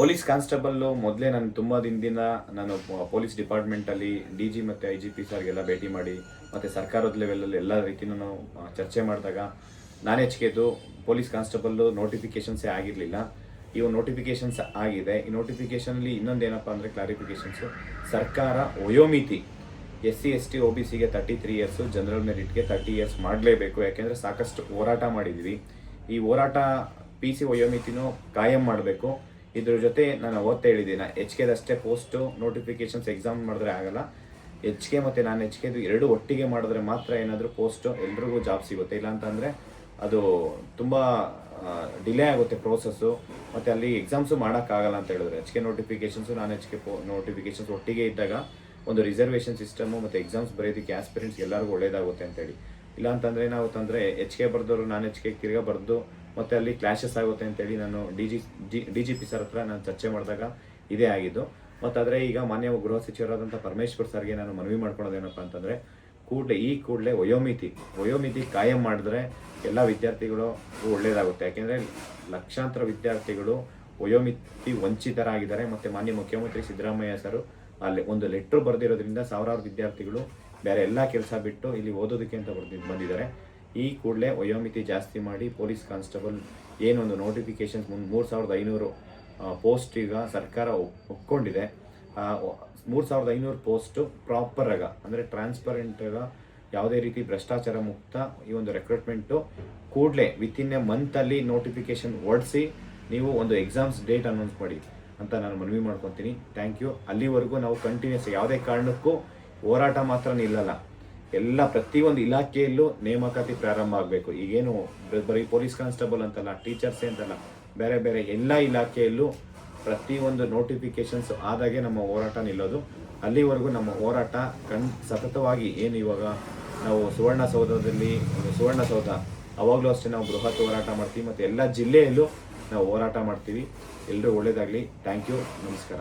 Police constable ಮೊದಲೇ ನಾನು ತುಂಬ ದಿನದಿಂದ ನಾನು ಪೊಲೀಸ್ ಡಿಪಾರ್ಟ್ಮೆಂಟಲ್ಲಿ ಡಿ ಜಿ ಮತ್ತು ಐ ಜಿ ಪಿ ಸರ್ಗೆಲ್ಲ ಭೇಟಿ ಮಾಡಿ, ಮತ್ತು ಸರ್ಕಾರದ ಲೆವೆಲಲ್ಲಿ ಎಲ್ಲ ರೀತಿಯೂ ನಾವು ಚರ್ಚೆ ಮಾಡಿದಾಗ ನಾನು ಹೆಚ್ಚಿಗೆದು ಪೊಲೀಸ್ ಕಾನ್ಸ್ಟೇಬಲ್ಲು ನೋಟಿಫಿಕೇಷನ್ಸೇ ಆಗಿರಲಿಲ್ಲ. ಇವು ನೋಟಿಫಿಕೇಷನ್ಸ್ ಆಗಿದೆ. ಈ ನೋಟಿಫಿಕೇಷನಲ್ಲಿ ಇನ್ನೊಂದು ಏನಪ್ಪ ಅಂದರೆ ಕ್ಲಾರಿಫಿಕೇಷನ್ಸು, ಸರ್ಕಾರ ವಯೋಮಿತಿ S C S T O B ಸಿಗೆ ತರ್ಟಿ ತ್ರೀ ಇಯರ್ಸು ಜನರಲ್ ಮೆರಿಟ್ಗೆ ತರ್ಟಿ ಇಯರ್ಸ್ ಮಾಡಲೇಬೇಕು. ಯಾಕೆಂದರೆ ಸಾಕಷ್ಟು ಹೋರಾಟ ಮಾಡಿದ್ವಿ. ಈ ಹೋರಾಟ ಪಿ ಸಿ ವಯೋಮಿತಿನೂ ಕಾಯಂ ಮಾಡಬೇಕು. ಇದ್ರ ಜೊತೆ ನಾನು ಅವತ್ತೇ ಹೇಳಿದ್ದೀನಿ ಎಚ್ ಕೆದಷ್ಟೇ ಪೋಸ್ಟು ನೋಟಿಫಿಕೇಶನ್ಸ್ ಎಕ್ಸಾಮ್ ಮಾಡಿದ್ರೆ ಆಗಲ್ಲ. ಎಚ್ ಕೆ ಮತ್ತು ನಾನು ಎಚ್ ಕೆದು ಎರಡು ಒಟ್ಟಿಗೆ ಮಾಡಿದ್ರೆ ಮಾತ್ರ ಏನಾದರೂ ಪೋಸ್ಟು ಎಲ್ರಿಗೂ ಜಾಬ್ ಸಿಗುತ್ತೆ. ಇಲ್ಲ ಅಂತಂದರೆ ಅದು ತುಂಬ ಡಿಲೇ ಆಗುತ್ತೆ ಪ್ರೋಸೆಸ್ಸು ಮತ್ತು ಅಲ್ಲಿ ಎಕ್ಸಾಮ್ಸು ಮಾಡೋಕ್ಕಾಗಲ್ಲ ಅಂತ ಹೇಳಿದ್ರು. ಎಚ್ ಕೆ ನೋಟಿಫಿಕೇಶನ್ಸು ನಾನು ಎಚ್ ಕೆ ಪೋ ನೋಟಿಫಿಕೇಶನ್ಸ್ ಒಟ್ಟಿಗೆ ಇದ್ದಾಗ ಒಂದು ರಿಸರ್ವೇಷನ್ ಸಿಸ್ಟಮು ಮತ್ತು ಎಕ್ಸಾಮ್ಸ್ ಬರೆಯೋದಕ್ಕೆ ಆಸ್ಪಿರೆಂಟ್ಸ್ ಎಲ್ಲರಿಗೂ ಒಳ್ಳೇದಾಗುತ್ತೆ ಅಂತೇಳಿ ಇಲ್ಲ ಅಂತಂದರೆ ಏನಾಗುತ್ತಂದರೆ ಎಚ್ ಕೆ ಬರೆದವರು ನಾನು ಎಚ್ ಕೆ ತಿರ್ಗಾ ಬರೆದು ಮತ್ತು ಅಲ್ಲಿ ಕ್ಲಾಶಸ್ ಆಗುತ್ತೆ ಅಂತೇಳಿ ನಾನು D G D G P sir ಹತ್ರ ನಾನು ಚರ್ಚೆ ಮಾಡಿದಾಗ ಇದೇ ಆಗಿದ್ದು. ಮತ್ತು ಆದರೆ ಈಗ ಮಾನ್ಯ ಗೃಹ ಸಚಿವರಾದಂಥ ಪರಮೇಶ್ವರ್ ಸರ್ಗೆ ನಾನು ಮನವಿ ಮಾಡ್ಕೊಳೋದೇನಪ್ಪ ಅಂತಂದರೆ, ಕೂಡಲೇ ಈ ಕೂಡಲೇ ವಯೋಮಿತಿ ವಯೋಮಿತಿ ಕಾಯಂ ಮಾಡಿದ್ರೆ ಎಲ್ಲ ವಿದ್ಯಾರ್ಥಿಗಳು ಒಳ್ಳೆಯದಾಗುತ್ತೆ ಯಾಕೆಂದರೆ ಲಕ್ಷಾಂತರ ವಿದ್ಯಾರ್ಥಿಗಳು ವಯೋಮಿತಿ ವಂಚಿತರಾಗಿದ್ದಾರೆ. ಮತ್ತು ಮಾನ್ಯ ಮುಖ್ಯಮಂತ್ರಿ ಸಿದ್ದರಾಮಯ್ಯ ಸರ್ ಅಲ್ಲಿ ಒಂದು ಲೆಟ್ರ್ ಬರೆದಿರೋದ್ರಿಂದ ಸಾವಿರಾರು ವಿದ್ಯಾರ್ಥಿಗಳು ಬೇರೆ ಎಲ್ಲ ಕೆಲಸ ಬಿಟ್ಟು ಇಲ್ಲಿ ಓದೋದಕ್ಕೆ ಅಂತ ಬರ್ದಿ, ಬಂದಿದ್ದಾರೆ. ಈ ಕೂಡಲೇ ವಯೋಮಿತಿ ಜಾಸ್ತಿ ಮಾಡಿ ಪೊಲೀಸ್ ಕಾನ್ಸ್ಟೇಬಲ್ ಏನೊಂದು ನೋಟಿಫಿಕೇಶನ್ಸ್ ಮುಂದೆ ಮೂರು ಸಾವಿರದ ಐನೂರು ಪೋಸ್ಟ್ ಈಗ ಸರ್ಕಾರ ಒಪ್- ಒಪ್ಕೊಂಡಿದೆ. ಮೂರು ಸಾವಿರದ ಐನೂರು ಪೋಸ್ಟು ಪ್ರಾಪರಾಗ ಅಂದರೆ ಟ್ರಾನ್ಸ್ಪರೆಂಟಾಗ ಯಾವುದೇ ರೀತಿ ಭ್ರಷ್ಟಾಚಾರ ಮುಕ್ತ ಈ ಒಂದು ರೆಕ್ರೂಟ್ಮೆಂಟು ಕೂಡಲೇ ವಿತಿನ್ ಎ ಮಂತಲ್ಲಿ ನೋಟಿಫಿಕೇಶನ್ ಹೊಡಿಸಿ ನೀವು ಒಂದು ಎಕ್ಸಾಮ್ಸ್ ಡೇಟ್ ಅನೌನ್ಸ್ ಮಾಡಿ ಅಂತ ನಾನು ಮನವಿ ಮಾಡ್ಕೊತೀನಿ. Thank you. ಅಲ್ಲಿವರೆಗೂ ನಾವು ಕಂಟಿನ್ಯೂಸ್ ಯಾವುದೇ ಕಾರಣಕ್ಕೂ ಹೋರಾಟ ಮಾತ್ರ ನಿಲ್ಲಲ್ಲ ಎಲ್ಲ ಪ್ರತಿಯೊಂದು ಇಲಾಖೆಯಲ್ಲೂ ನೇಮಕಾತಿ ಪ್ರಾರಂಭ ಆಗಬೇಕು. ಈಗೇನು ಬರೀ ಪೊಲೀಸ್ ಕಾನ್ಸ್ಟೇಬಲ್ ಅಂತಲ್ಲ, ಟೀಚರ್ಸೇ ಅಂತಲ್ಲ, ಬೇರೆ ಬೇರೆ ಎಲ್ಲ ಇಲಾಖೆಯಲ್ಲೂ ಪ್ರತಿಯೊಂದು ನೋಟಿಫಿಕೇಶನ್ಸ್ ಆದಾಗೆ ನಮ್ಮ ಹೋರಾಟ ನಿಲ್ಲೋದು. ಅಲ್ಲಿವರೆಗೂ ನಮ್ಮ ಹೋರಾಟ ಕಣ್, ಸತತವಾಗಿ ಏನು ಇವಾಗ ನಾವು ಸುವರ್ಣಸೌಧದಲ್ಲಿ ಒಂದು ಸುವರ್ಣಸೌಧ ಅವಾಗಲೂ ಅಷ್ಟೇ ನಾವು ಬೃಹತ್ ಹೋರಾಟ ಮಾಡ್ತೀವಿ, ಮತ್ತು ಎಲ್ಲ ಜಿಲ್ಲೆಯಲ್ಲೂ ನಾವು ಹೋರಾಟ ಮಾಡ್ತೀವಿ. ಎಲ್ಲರೂ ಒಳ್ಳೆಯದಾಗಲಿ ಥ್ಯಾಂಕ್ ಯು. ನಮಸ್ಕಾರ.